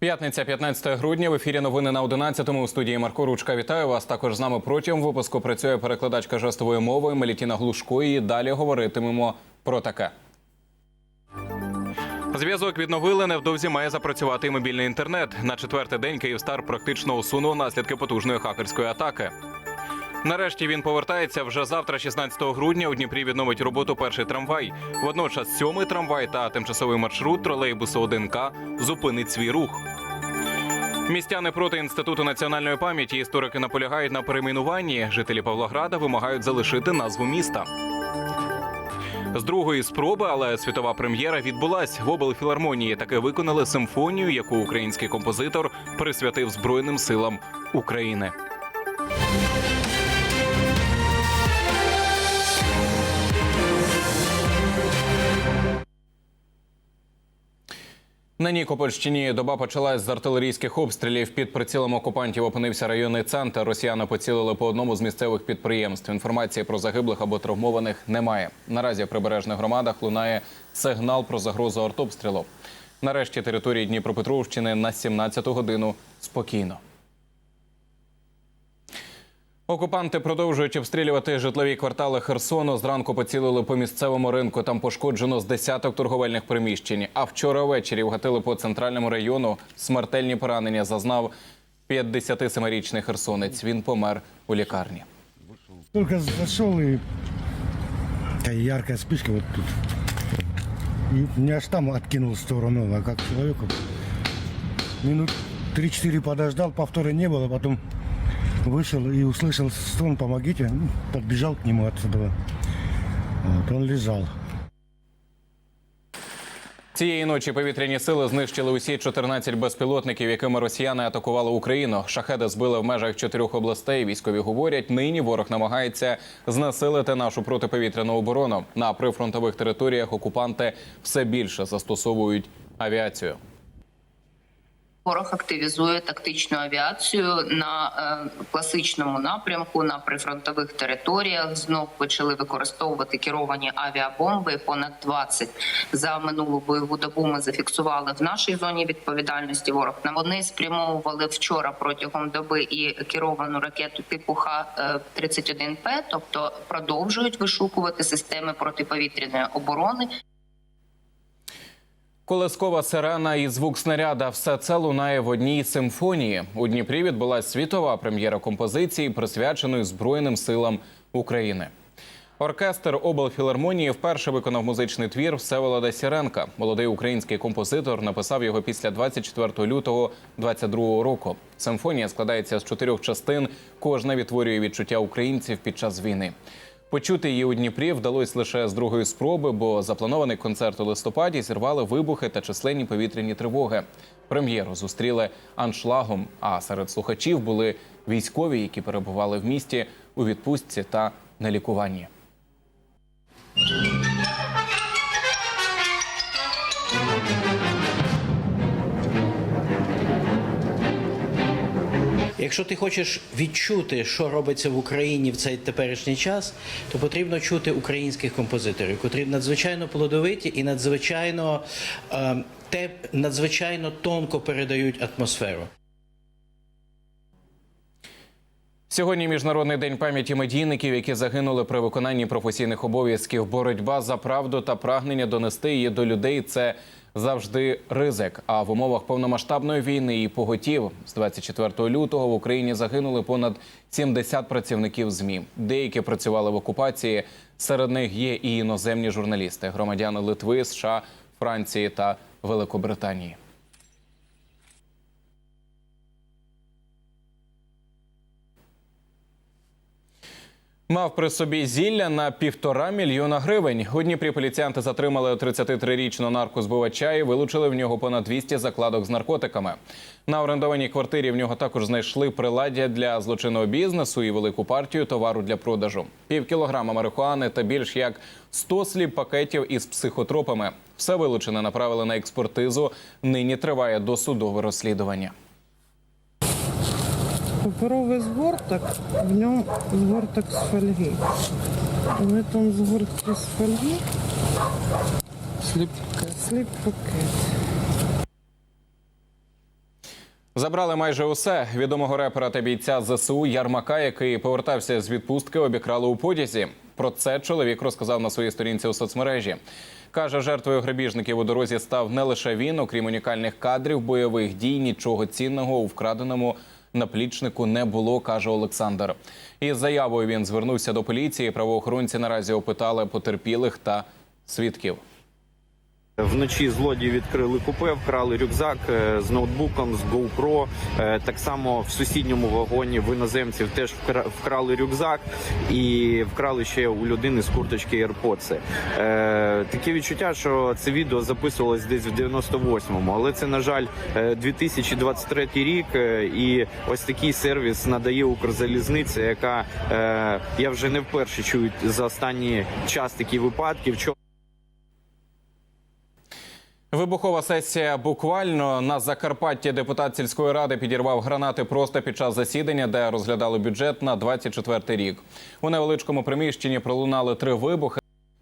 П'ятниця, 15 грудня. В ефірі новини на 11-му. У студії Марко Ручка. Вітаю вас. Також з нами протягом випуску працює перекладачка жестової мови Мелітіна Глушко. І далі говоритимемо про таке. Зв'язок відновили. Невдовзі має запрацювати мобільний інтернет. На четвертий день Київстар практично усунув наслідки потужної хакерської атаки. Нарешті він повертається вже завтра, 16 грудня. У Дніпрі відновить роботу перший трамвай. Водночас сьомий трамвай та тимчасовий маршрут тролейбусу 1К зупинить свій рух. Містяни проти інституту національної пам'яті історики наполягають на перейменуванні. Жителі Павлограда вимагають залишити назву міста. З другої спроби, але світова прем'єра відбулась в облфілармонії. Таки виконали симфонію, яку український композитор присвятив Збройним силам України. На Нікопольщині доба почалась з артилерійських обстрілів. Під прицілом окупантів опинився районний центр. Росіяни поцілили по одному з місцевих підприємств. Інформації про загиблих або травмованих немає. Наразі в прибережних громадах лунає сигнал про загрозу артобстрілу. Нарешті території Дніпропетровщини на 17-ту годину спокійно. Окупанти продовжують обстрілювати житлові квартали Херсону. Зранку поцілили по місцевому ринку. Там пошкоджено з десяток торговельних приміщень. А вчора ввечері вгатили по центральному району. Смертельні поранення зазнав 57-річний херсонець. Він помер у лікарні. Только зашел и такая яркая вспышка вот тут. И меня аж там откинул в сторону, а как человеку. Минут 3-4 подождал, повтора не было, потом вышел и услышал стон «помогите». Ну, Подбежал к нему отсюда. Вот, он лежал. Цієї ночі повітряні сили знищили усі 14 безпілотників, якими росіяни атакували Україну. Шахеди збили в межах чотирьох областей. Військові говорять, нині ворог намагається знесилити нашу протиповітряну оборону. На прифронтових територіях окупанти все більше застосовують авіацію. Ворог активізує тактичну авіацію на е, класичному напрямку на прифронтових територіях. Знов почали використовувати керовані авіабомби. Понад 20 за минулу бойову добу ми зафіксували в нашій зоні відповідальності. Ворог на вони спрямовували вчора протягом доби і керовану ракету типу Х-31П, тобто продовжують вишукувати системи протиповітряної оборони. Колескова сирена і звук снаряда все це лунає в одній симфонії. У Дніпрі відбулася світова прем'єра композиції, присвяченої Збройним силам України. Оркестр облфілармонії вперше виконав музичний твір Всеволода Сіренка. Молодий український композитор написав його після 24 лютого 22 року. Симфонія складається з чотирьох частин. Кожна відтворює відчуття українців під час війни. Почути її у Дніпрі вдалося лише з другої спроби, бо запланований концерт у листопаді зірвали вибухи та численні повітряні тривоги. Прем'єру зустріли аншлагом. А серед слухачів були військові, які перебували в місті у відпустці та на лікуванні. Якщо ти хочеш відчути, що робиться в Україні в цей теперішній час, то потрібно чути українських композиторів, котрі надзвичайно плодовиті і надзвичайно е, те надзвичайно тонко передають атмосферу. Сьогодні міжнародний день пам'яті медійників, які загинули при виконанні професійних обов'язків. Боротьба за правду та прагнення донести її до людей це завжди ризик. А в умовах повномасштабної війни і поготів з 24 лютого в Україні загинули понад 70 працівників змі. Деякі працювали в окупації. Серед них є і іноземні журналісти, громадяни Литви, США, Франції та Великобританії. Мав при собі зілля на півтора мільйона гривень. У Дніпрі поліціянти затримали 33-річного наркозбивача і вилучили в нього понад 200 закладок з наркотиками. На орендованій квартирі в нього також знайшли приладдя для злочинного бізнесу і велику партію товару для продажу. Пів кілограма марихуани та більш як 100 слів пакетів із психотропами. Все вилучене направили на експертизу. Нині триває досудове розслідування. Паперовий згорток, в ньому згорток з фольги. В этом згортці з фольги сліп-пакет. Забрали майже усе відомого репера та бійця ЗСУ Ярмака, який повертався з відпустки, обікрали у потязі. Про це чоловік розказав на своїй сторінці у соцмережі. Каже, жертвою грабіжників у дорозі став не лише він, окрім унікальних кадрів бойових дій, нічого цінного у вкраденому наплічнику не було, каже Олександр. Із заявою він звернувся до поліції. Правоохоронці наразі опитали потерпілих та свідків. Вночі злодії відкрили купе, вкрали рюкзак е, з ноутбуком, з GoPro. Е, Так само в сусідньому вагоні в іноземців теж вкра- вкрали рюкзак і вкрали ще у людини з курточки AirPods. Е, Таке відчуття, що це відео записувалось десь в 98-му, але це, на жаль, е, 2023 рік. І ось такий сервіс надає Укрзалізниця, яка я вже не вперше чую за останній час такі випадки. Вибухова сесія буквально на Закарпатті депутат сільської ради підірвав гранати просто під час засідання, де розглядали бюджет на 24 рік. У невеличкому приміщенні пролунали три вибухи.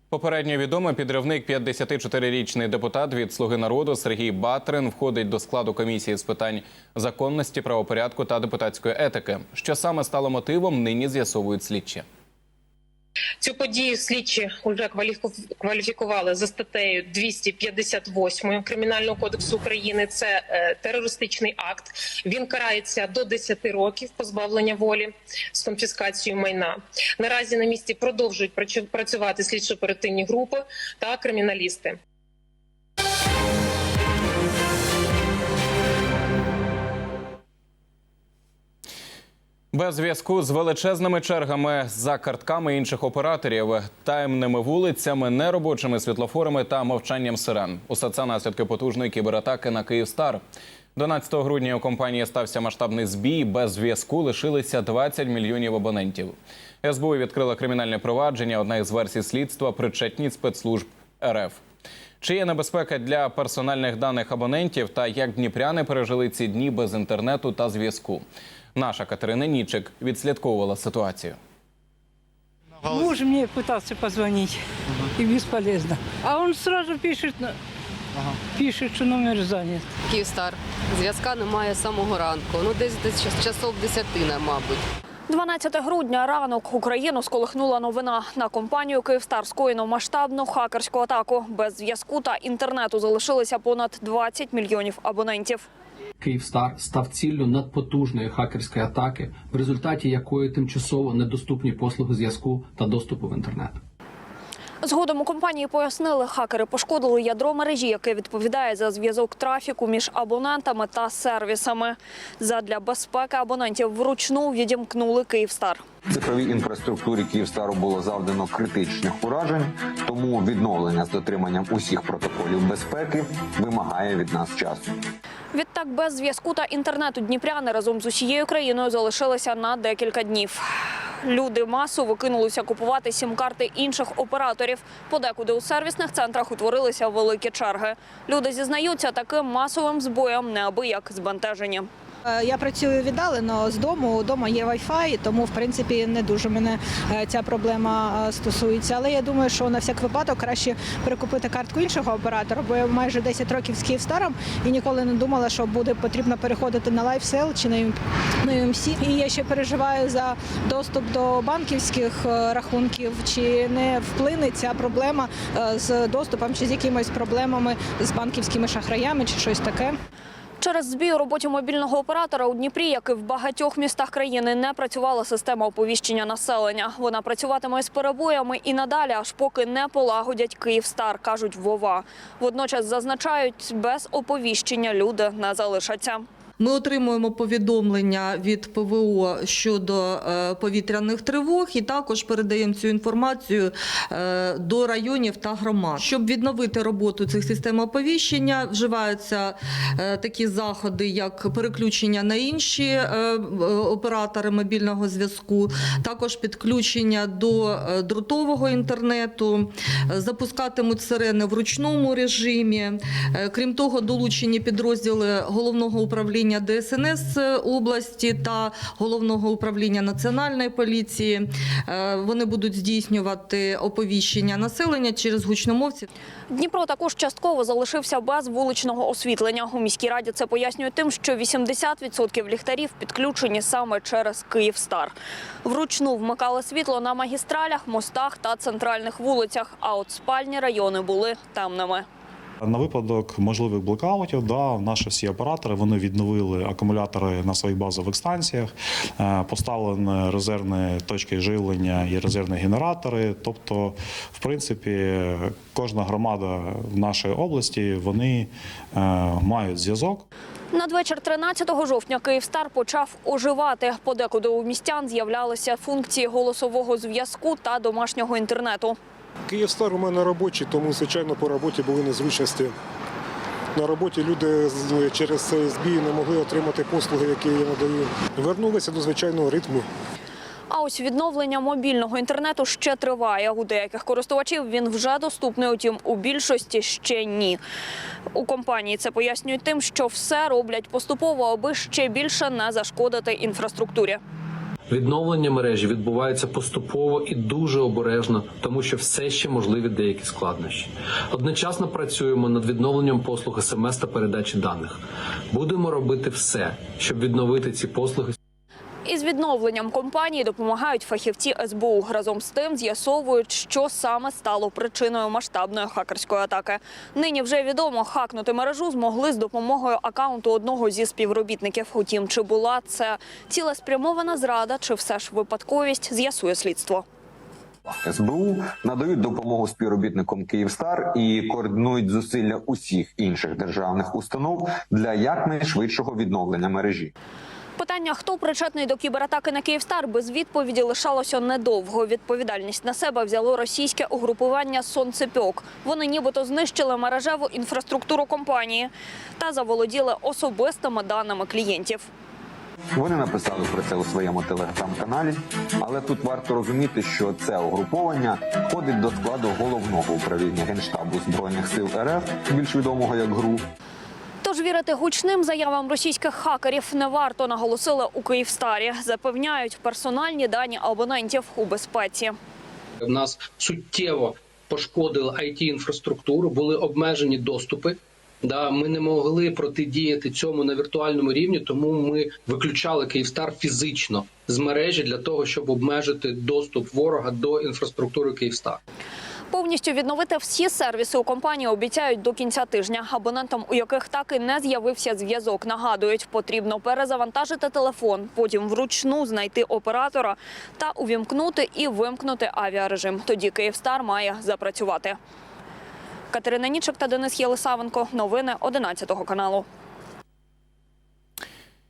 Попередньо відомо, підривник 54-річний депутат від Слуги народу Сергій Батрин входить до складу комісії з питань законності, правопорядку та депутатської етики. Що саме стало мотивом, нині з'ясовують слідчі. Цю подію слідчі вже кваліфіку- кваліфікували за статтею 258 Кримінального кодексу України. Це е, терористичний акт. Він карається до 10 років позбавлення волі з конфіскацією майна. Наразі на місці продовжують працю- працювати слідчо-оперативні групи та криміналісти. Без зв'язку з величезними чергами за картками інших операторів, таємними вулицями, неробочими світлофорами та мовчанням сирен. Усе це наслідки потужної кібератаки на Київстар. 12 грудня у компанії стався масштабний збій. Без зв'язку лишилися 20 мільйонів абонентів. СБУ відкрила кримінальне провадження. Одна із версій слідства причетність спецслужб РФ. Чи є небезпека для персональних даних абонентів та як дніпряни пережили ці дні без інтернету та зв'язку? Наша Катерина Нічик відслідковувала ситуацію. Муж мне пытался позвонить, и бесполезно. А он сразу пишет, на- пишет, что номер занят. Київстар. Зв'язка немає з самого ранку. Ну, десь десь час- часов десятина, мабуть. 12 грудня ранок Україну сколихнула новина. На компанію Київстар скоєно масштабну хакерську атаку. Без зв'язку та інтернету залишилися понад 20 мільйонів абонентів. Київстар став ціллю надпотужної хакерської атаки, в результаті якої тимчасово недоступні послуги зв'язку та доступу в інтернет. Згодом у компанії пояснили, хакери пошкодили ядро мережі, яке відповідає за зв'язок трафіку між абонентами та сервісами. Задля безпеки абонентів вручну відімкнули Київстар. Цифровій інфраструктурі Київстару було завдано критичних уражень, тому відновлення з дотриманням усіх протоколів безпеки вимагає від нас часу. Відтак, без зв'язку та інтернету дніпряни разом з усією країною залишилися на декілька днів. Люди масово кинулися купувати сім-карти інших операторів. Подекуди у сервісних центрах утворилися великі черги. Люди зізнаються, таким масовим збоєм неабияк збентежені. Е, Я працюю віддалено з дому. Дома є Wi-Fi, тому в принципі не дуже мене е, ця проблема е, стосується. Але я думаю, що на всяк випадок краще перекупити картку іншого оператора, бо я майже 10 років з Київстаром і ніколи не думала, що буде потрібно переходити на LifeSell чи на UM- UMC. І я ще переживаю за доступ до банківських рахунків. Чи не вплине ця проблема з доступом, чи з якимись проблемами з банківськими шахраями, чи щось таке. Через збій у роботі мобільного оператора у Дніпрі, як і в багатьох містах країни, не працювала система оповіщення населення. Вона працюватиме з перебоями і надалі, аж поки не полагодять Київстар, кажуть Вова. Водночас зазначають, без оповіщення люди не залишаться. Ми отримуємо повідомлення від ПВО щодо е, повітряних тривог і також передаємо цю інформацію е, до районів та громад. Щоб відновити роботу цих систем оповіщення, вживаються е, такі заходи, як переключення на інші оператори мобільного зв'язку, також підключення до дротового інтернету, запускатимуть сирени в ручному режимі. Крім того, долучені підрозділи головного управління управління ДСНС області та головного управління національної поліції. Е, Вони будуть здійснювати оповіщення населення через гучномовці. Дніпро також частково залишився без вуличного освітлення. У міській раді це пояснює тим, що 80% ліхтарів підключені саме через Київстар. Вручну вмикали світло на магістралях, мостах та центральних вулицях. А от спальні райони були темними. На випадок можливих блокаутів, да, наші всі оператори вони відновили акумулятори на своїх базових станціях, е, поставлені резервні точки живлення і резервні генератори. Тобто, в принципі, кожна громада в нашій області вони е, мають зв'язок. Надвечір 13 жовтня Київстар почав оживати. Подекуди у містян з'являлися функції голосового зв'язку та домашнього інтернету. Київстар у мене робочий, тому звичайно по роботі були незручності. На роботі люди через цей збій не могли отримати послуги, які я надаю. Вернулися до звичайного ритму. А ось відновлення мобільного інтернету ще триває. У деяких користувачів він вже доступний, утім у більшості ще ні. У компанії це пояснюють тим, що все роблять поступово, аби ще більше не зашкодити інфраструктурі. Відновлення мережі відбувається поступово і дуже обережно, тому що все ще можливі деякі складнощі. Одночасно працюємо над відновленням послуг СМС та передачі даних. Будемо робити все, щоб відновити ці послуги Із відновленням компанії допомагають фахівці СБУ. Разом з тим з'ясовують, що саме стало причиною масштабної хакерської атаки. Нині вже відомо, хакнути мережу змогли з допомогою акаунту одного зі співробітників. Утім, чи була це цілеспрямована зрада, чи все ж випадковість, з'ясує слідство. СБУ надають допомогу співробітникам Київстар і координують зусилля усіх інших державних установ для якнайшвидшого відновлення мережі. Питання, хто причетний до кібератаки на Київстар, без відповіді лишалося недовго. Відповідальність на себе взяло російське угрупування «Сонцепьок». Вони нібито знищили мережеву інфраструктуру компанії та заволоділи особистими даними клієнтів. Вони написали про це у своєму телеграм-каналі, але тут варто розуміти, що це угруповання входить до складу головного управління генштабу збройних сил РФ, більш відомого як ГРУ. Тож вірити гучним заявам російських хакерів не варто, наголосили у Київстарі. Запевняють, персональні дані абонентів у безпеці. В нас суттєво пошкодили it інфраструктуру, були обмежені доступи. Да, ми не могли протидіяти цьому на віртуальному рівні, тому ми виключали Київстар фізично з мережі для того, щоб обмежити доступ ворога до інфраструктури Київстар. Повністю відновити всі сервіси у компанії обіцяють до кінця тижня. Абонентам, у яких так і не з'явився зв'язок, нагадують, потрібно перезавантажити телефон, потім вручну знайти оператора та увімкнути і вимкнути авіарежим. Тоді Київстар має запрацювати. Катерина Нічик та Денис Єлисавенко. Новини 11 каналу.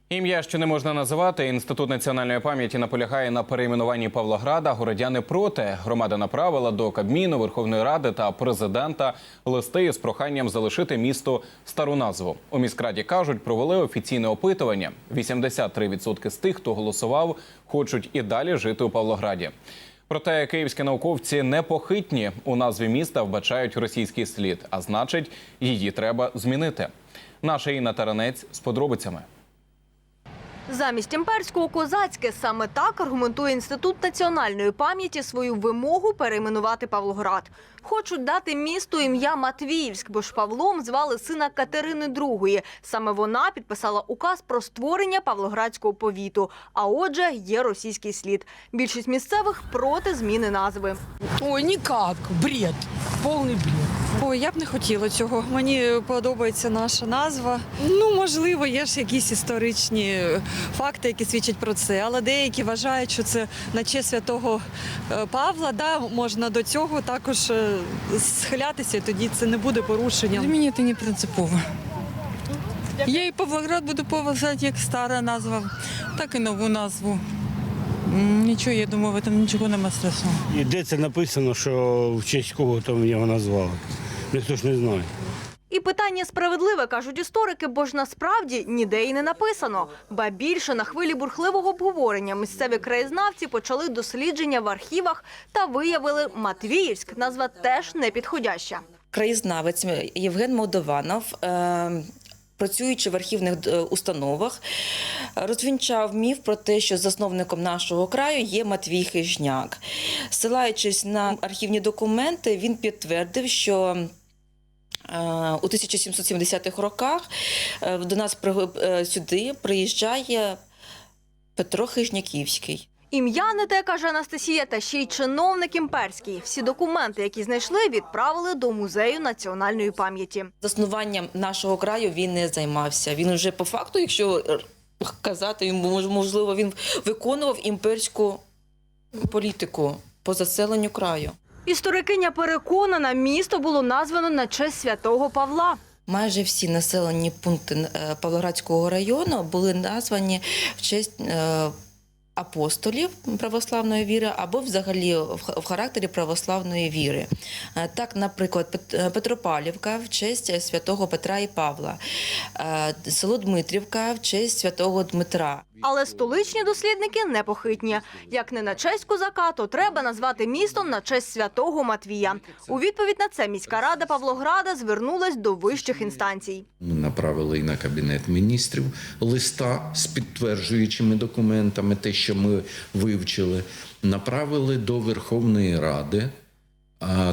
Ім'я, що не можна називати, інститут національної пам'яті наполягає на перейменуванні Павлограда. Городяни проти громада направила до Кабміну, Верховної Ради та президента листи з проханням залишити місту стару назву. У міськраді кажуть, провели офіційне опитування. 83% з тих, хто голосував, хочуть і далі жити у Павлограді. Проте київські науковці непохитні у назві міста вбачають російський слід, а значить, її треба змінити. Наша Інна Таранець з подробицями. Замість імперського козацьке саме так аргументує інститут національної пам'яті свою вимогу перейменувати Павлоград. Хочуть дати місту ім'я Матвіївськ, бо ж Павлом звали сина Катерини II. Саме вона підписала указ про створення Павлоградського повіту. А отже, є російський слід. Більшість місцевих проти зміни назви. Ой, ніяк, бред, повний бред. Ой, я б не хотіла цього. Мені подобається наша назва. Ну, можливо, є ж якісь історичні факти, які свідчать про це, але деякі вважають, що це на честь святого е, Павла. Да, можна до цього також е, схилятися, тоді це не буде порушенням. Для мене це не принципово. Я і Павлоград буду поважати як стара назва, так і нову назву. Нічого, я думаю, в цьому нічого немає страшного. І де це написано, що в честь кого там його назвали? Ніхто ж не знає. І питання справедливе, кажуть історики, бо ж насправді ніде і не написано. Ба більше на хвилі бурхливого обговорення місцеві краєзнавці почали дослідження в архівах та виявили Матвіївськ. Назва теж не підходяща. краєзнавець Євген Молдованов е, Працюючи в архівних е, установах, розвінчав міф про те, що засновником нашого краю є Матвій Хижняк. Силаючись на архівні документи, він підтвердив, що у 1770-х роках е, до нас е, сюди приїжджає Петро Хижняківський. Ім'я не те, каже Анастасія, та ще й чиновник імперський. Всі документи, які знайшли, відправили до музею національної пам'яті. Заснуванням нашого краю він не займався. Він вже по факту, якщо е, казати, мож- можливо, він виконував імперську політику по заселенню краю. Історикиня переконана, місто було названо на честь святого Павла. Майже всі населені пункти е, Павлоградського району були названі в честь е, апостолів православної віри або взагалі в характері православної віри. Е, Так, наприклад, Пет- е, Петропавлівка в честь святого Петра і Павла, е, село Дмитрівка в честь святого Дмитра. Але столичні дослідники непохитні. Як не на честь козака, то треба назвати містом на честь святого Матвія. У відповідь на це міська рада Павлограда звернулась до вищих інстанцій. Ми направили і на кабінет міністрів листа з підтверджуючими документами, те, що ми вивчили, направили до Верховної Ради.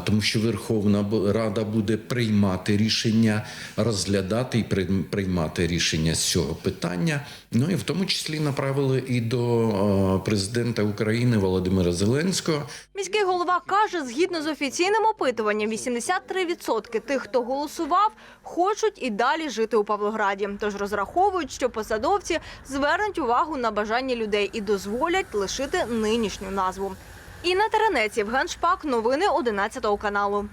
Тому що Верховна Рада буде приймати рішення, розглядати і прийм- приймати рішення з цього питання. Ну і в тому числі направили і до президента України Володимира Зеленського. Міський голова каже, згідно з офіційним опитуванням, 83% тих, хто голосував, хочуть і далі жити у Павлограді. Тож розраховують, що посадовці звернуть увагу на бажання людей і дозволять лишити нинішню назву. Інна Теренець, Євген Шпак, новини 11 каналу.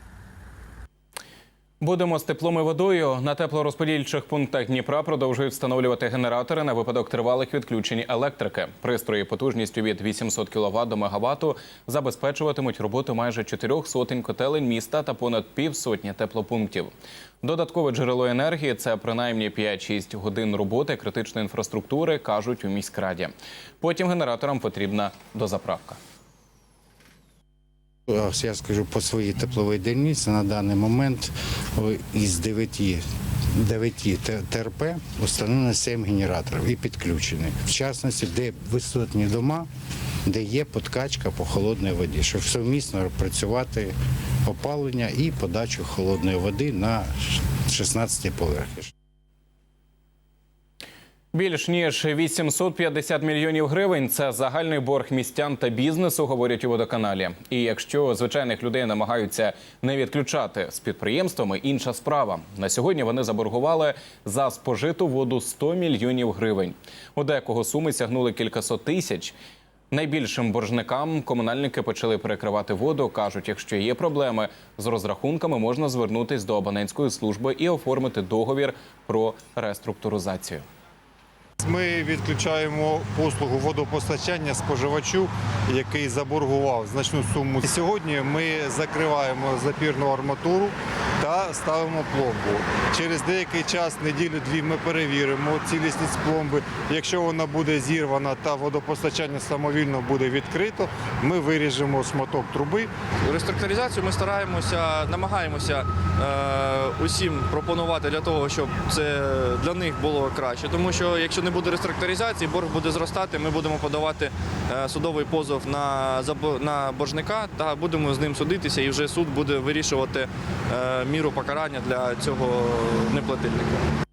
Будемо з теплом і водою. На теплорозподільчих пунктах Дніпра продовжують встановлювати генератори на випадок тривалих відключень електрики. Пристрої потужністю від 800 кВт до мегаватту забезпечуватимуть роботу майже чотирьох сотень котелень міста та понад півсотні теплопунктів. Додаткове джерело енергії це принаймні 5-6 годин роботи критичної інфраструктури, кажуть у міськраді. Потім генераторам потрібна дозаправка. Я скажу по своїй тепловій дільниці на даний момент із 9, 9 ТРП установлено 7 генераторів і підключені. В частності, де висотні дома, де є подкачка по холодній воді, щоб совмісно працювати опалення і подачу холодної води на 16 поверхи. Більш ніж 850 мільйонів гривень це загальний борг містян та бізнесу, говорять у водоканалі. І якщо звичайних людей намагаються не відключати з підприємствами, інша справа. На сьогодні вони заборгували за спожиту воду 100 мільйонів гривень. У декого суми сягнули кількасот тисяч. Найбільшим боржникам комунальники почали перекривати воду. кажуть, якщо є проблеми з розрахунками, можна звернутись до абонентської служби і оформити договір про реструктуризацію. Ми відключаємо послугу водопостачання споживачу, який заборгував значну суму. Сьогодні ми закриваємо запірну арматуру та ставимо пломбу. Через деякий час, неділю-дві, ми перевіримо цілісність пломби. Якщо вона буде зірвана та водопостачання самовільно буде відкрито, ми виріжемо шматок труби. Реструктуризацію ми стараємося, намагаємося усім пропонувати для того, щоб це для них було краще. Тому що якщо не буде реструктуризації, борг буде зростати. Ми будемо подавати е, судовий позов на на боржника та будемо з ним судитися, і вже суд буде вирішувати е, міру покарання для цього неплательника.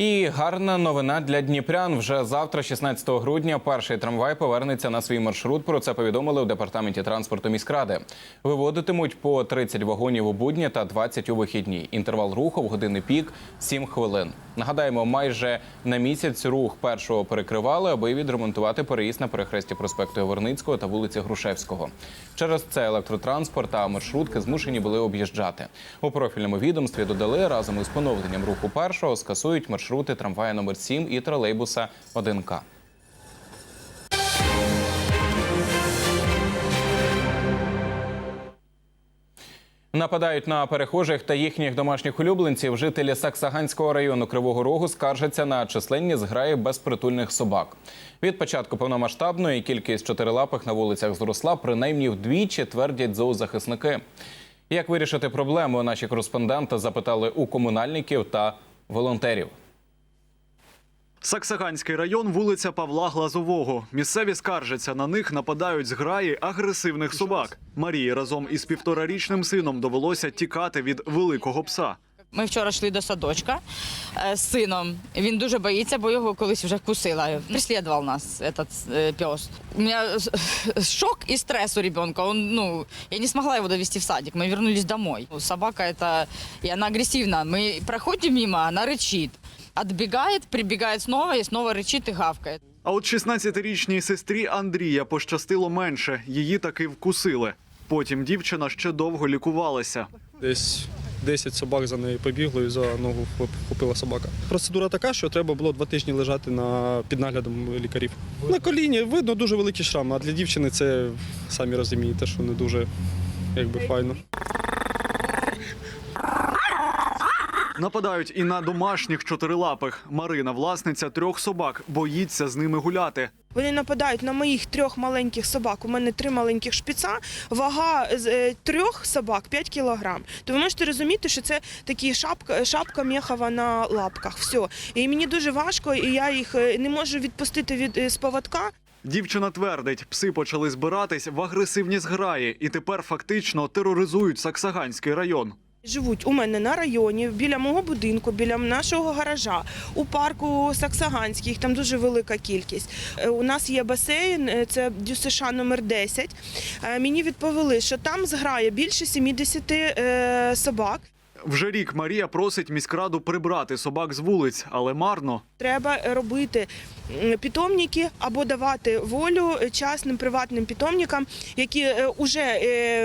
І гарна новина для дніпрян. Вже завтра, 16 грудня, перший трамвай повернеться на свій маршрут. Про це повідомили у департаменті транспорту міськради. Виводитимуть по 30 вагонів у будні та 20 у вихідні. Інтервал руху в години пік 7 хвилин. Нагадаємо, майже на місяць рух першого перекривали, аби відремонтувати переїзд на перехресті проспекту Яворницького та вулиці Грушевського. Через це електротранспорт та маршрутки змушені були об'їжджати. У профільному відомстві додали разом із поновленням руху першого скасують маршрути трамвая номер 7 і тролейбуса 1К. Нападають на перехожих та їхніх домашніх улюбленців. Жителі Саксаганського району Кривого Рогу скаржаться на численні зграї безпритульних собак. Від початку повномасштабної кількість чотирилапих на вулицях зросла принаймні вдвічі, твердять зоозахисники. Як вирішити проблему, наші кореспонденти запитали у комунальників та волонтерів. Саксаганський район, вулиця Павла Глазового. Місцеві скаржаться, на них нападають зграї агресивних собак. Марії разом із півторарічним сином довелося тікати від великого пса. Ми вчора йшли до садочка е, з сином. Він дуже боїться, бо його колись вже вкусила. Преслідував нас этот е, пес. У мене е, шок і стрес у ребенка. Он, ну, я не смогла его довести в садик. Мы вернулись домой. Собака это, и она агрессивна. Мы проходим мимо, она рычит. Отбегает, прибегает снова и снова рычит и гавкает. А от 16-річній сестрі Андрія пощастило менше. Її таки вкусили. Потім дівчина ще довго лікувалася. Десь 10 собак за нею побігло і за ногу вхопила собака. Процедура така, що треба було два тижні лежати на, під наглядом лікарів. На коліні видно дуже великий шрам, а для дівчини це самі розумієте, що не дуже якби файно. Нападають і на домашніх чотирилапих. Марина, власниця трьох собак, боїться з ними гуляти. Вони нападають на моїх трьох маленьких собак. У мене три маленьких шпіца. Вага з е, трьох собак 5 кілограм. То ви можете розуміти, що це такі шапка, шапка м'яхова на лапках. Все. І мені дуже важко, і я їх е, не можу відпустити від е, з поводка. Дівчина твердить, пси почали збиратись в агресивні зграї і тепер фактично тероризують Саксаганський район. Живуть у мене на районі, біля мого будинку, біля нашого гаража, у парку Саксаганський, їх там дуже велика кількість. Е, У нас є басейн, е, це ДЮСШ номер 10. Е, Мені відповіли, що там зграє більше 70 е, собак. Вже рік Марія просить міськраду прибрати собак з вулиць, але марно. Треба робити питомники або давати волю частним приватним питомникам, які вже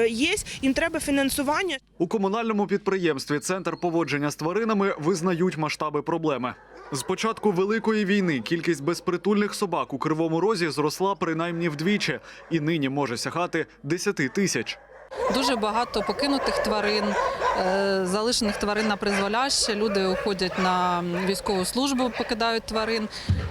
є. Їм треба фінансування. У комунальному підприємстві Центр поводження з тваринами визнають масштаби проблеми. З початку великої війни кількість безпритульних собак у кривому розі зросла принаймні вдвічі і нині може сягати 10 тисяч. Дуже багато покинутих тварин, е, залишених тварин на призволяще. Люди уходять на військову службу, покидають тварин.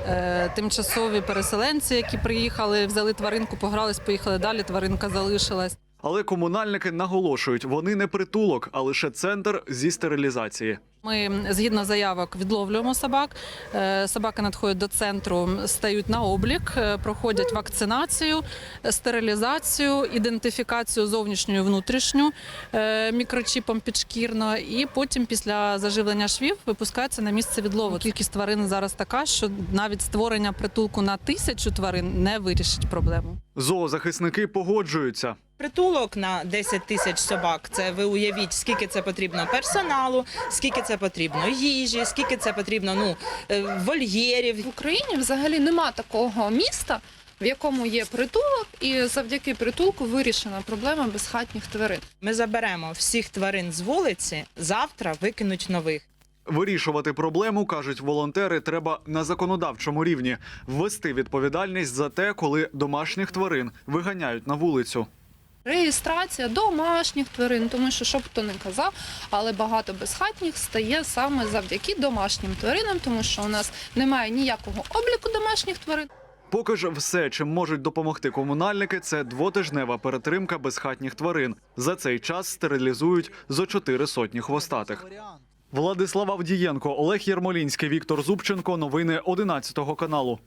Е, Тимчасові переселенці, які приїхали, взяли тваринку, погрались, поїхали далі. Тваринка залишилась. Але комунальники наголошують, вони не притулок, а лише центр зі стерилізації. Ми згідно заявок відловлюємо собак. Е, Собаки надходять до центру, стають на облік, е, проходять вакцинацію, стерилізацію, ідентифікацію зовнішню і внутрішню е, мікрочіпом підшкірно, і потім після заживлення швів випускаються на місце відлову. Кількість тварин зараз така, що навіть створення притулку на тисячу тварин не вирішить проблему. Зоозахисники погоджуються. Притулок на 10 тисяч собак. Це ви уявіть, скільки це потрібно персоналу, скільки це потрібно їжі, скільки це потрібно ну е, вольєрів. В Україні взагалі нема такого міста, в якому є притулок, і завдяки притулку вирішена проблема безхатніх тварин. Ми заберемо всіх тварин з вулиці, завтра викинуть нових. Вирішувати проблему, кажуть волонтери, треба на законодавчому рівні ввести відповідальність за те, коли домашніх тварин виганяють на вулицю. Реєстрація домашніх тварин, тому що що б хто не казав, але багато безхатніх стає саме завдяки домашнім тваринам, тому що у нас немає ніякого обліку домашніх тварин. Поки ж все, чим можуть допомогти комунальники, це двотижнева перетримка безхатніх тварин. За цей час стерилізують зо чотири сотні хвостатих. Владислав Авдієнко, Олег Єрмолінський, Віктор Зубченко. Новини 11 каналу.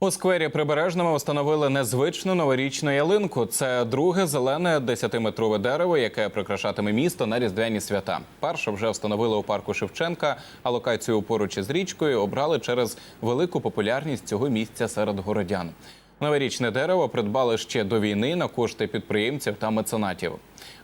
У сквері Прибережному встановили незвичну новорічну ялинку. Це друге зелене 10-метрове дерево, яке прикрашатиме місто на різдвяні свята. Перше вже встановили у парку Шевченка, а локацію поруч із річкою обрали через велику популярність цього місця серед городян. Новорічне дерево придбали ще до війни на кошти підприємців та меценатів.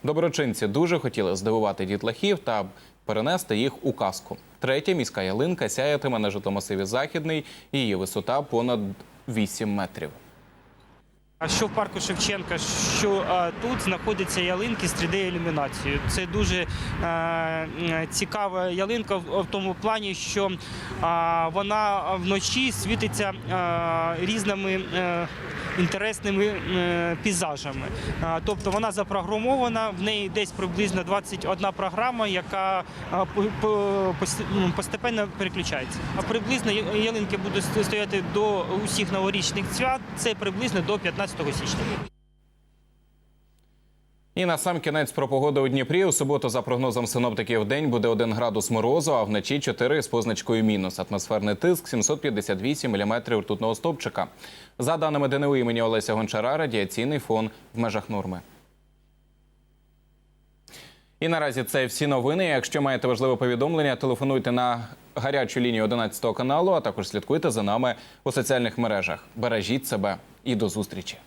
Доброчинці дуже хотіли здивувати дітлахів та перенести їх у казку. Третя міська ялинка сяятиме на житомасиві Західний. Її висота понад 8 метрів. А що в парку Шевченка, що а, тут знаходяться ялинки з 3D-ілюмінацією. Це дуже е, е, цікава ялинка в, в тому плані, що а, вона вночі світиться е, різними е, інтересними е, пейзажами. А, тобто вона запрограмована, в неї десь приблизно 21 програма, яка а, по- по- постепенно переключається. А приблизно ялинки будуть стояти до усіх новорічних свят. Це приблизно до 15 січня. І на сам кінець про погоду у Дніпрі. У суботу, за прогнозом синоптиків, день буде 1 градус морозу, а вночі 4 з позначкою мінус. Атмосферний тиск 758 міліметрів ртутного стовпчика. За даними ДНУ імені Олеся Гончара, радіаційний фон в межах норми. І наразі це всі новини. Якщо маєте важливе повідомлення, телефонуйте на гарячу лінію 11 каналу, а також слідкуйте за нами у соціальних мережах. Бережіть себе і до зустрічі.